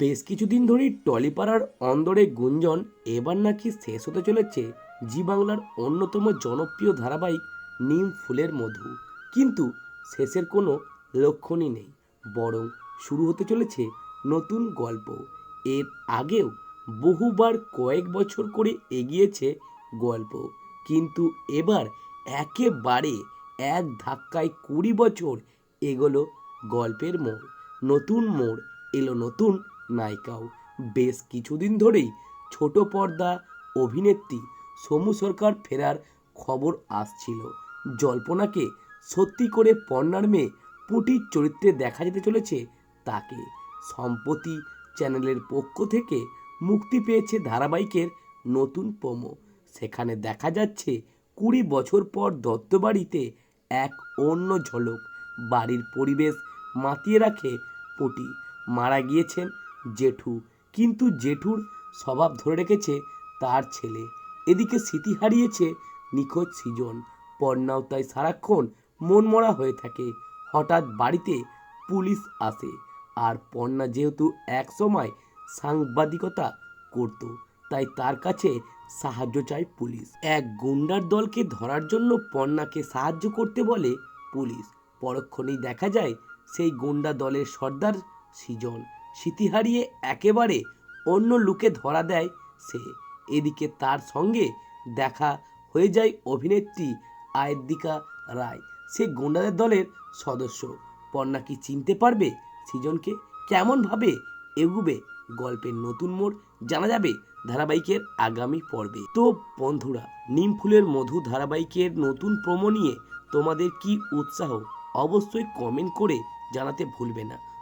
বেশ কিছুদিন ধরেই টলিপাড়ার অন্দরে গুঞ্জন এবার নাকি শেষ হতে চলেছে জি বাংলার অন্যতম জনপ্রিয় ধারাবাহিক নিম ফুলের মধু। কিন্তু শেষের কোনো লক্ষণই নেই, বরং শুরু হতে চলেছে নতুন গল্প। এর আগেও বহুবার কয়েক বছর করে এগিয়েছে গল্প, কিন্তু এবার একেবারে এক ধাক্কায় কুড়ি বছর এগোলো গল্পের মোড়। নতুন মোড় এলো নতুন নায়িকাও। বেশ কিছুদিন ধরেই ছোট পর্দা অভিনেত্রী সমু সরকার ফেরার খবর আসছিল। জল্পনাকে সত্যি করে পর্ণার মেয়ে পুটির চরিত্রে দেখা যেতে চলেছে তাকে। সম্প্রতি চ্যানেলের পক্ষ থেকে মুক্তি পেয়েছে ধারাবাহিকের নতুন প্রোমো। সেখানে দেখা যাচ্ছে কুড়ি বছর পর দত্তবাড়িতে এক অন্য ঝলক। বাড়ির পরিবেশ মাতিয়ে রাখে পুটি। মারা গিয়েছেন জেঠু। কিন্তু জেঠুর স্বভাব ধরে রেখেছে তার ছেলে। এদিকে স্মৃতি হারিয়েছে নিখোঁজ সৃজন। পর্ণাও তাই সারাক্ষণ মনমরা হয়ে থাকে। হঠাৎ বাড়িতে পুলিশ আসে। আর পর্ণা যেহেতু একসময় সাংবাদিকতা করত, তাই তার কাছে সাহায্য চায় পুলিশ। এক গুন্ডার দলকে ধরার জন্য পর্ণাকে সাহায্য করতে বলে পুলিশ। পরক্ষণেই দেখা যায় সেই গুন্ডা দলের সর্দার সৃজন। স্মৃতি হারিয়ে একেবারে অন্য লুকে ধরা দেয় সে। এদিকে তার সঙ্গে দেখা হয়ে যায় অভিনেত্রী আয়দিকা রায়, সে গুন্ডাদের দলের সদস্য। পর্ণা কি চিনতে পারবে? সৃজনকে কেমনভাবে এগুবে? গল্পের নতুন মোড় জানা যাবে ধারাবাহিকের আগামী পর্বে। তো বন্ধুরা, নিম ফুলের মধু ধারাবাহিকের নতুন প্রোমো নিয়ে তোমাদের কি উৎসাহ? অবশ্যই কমেন্ট করে জানাতে ভুলবে না।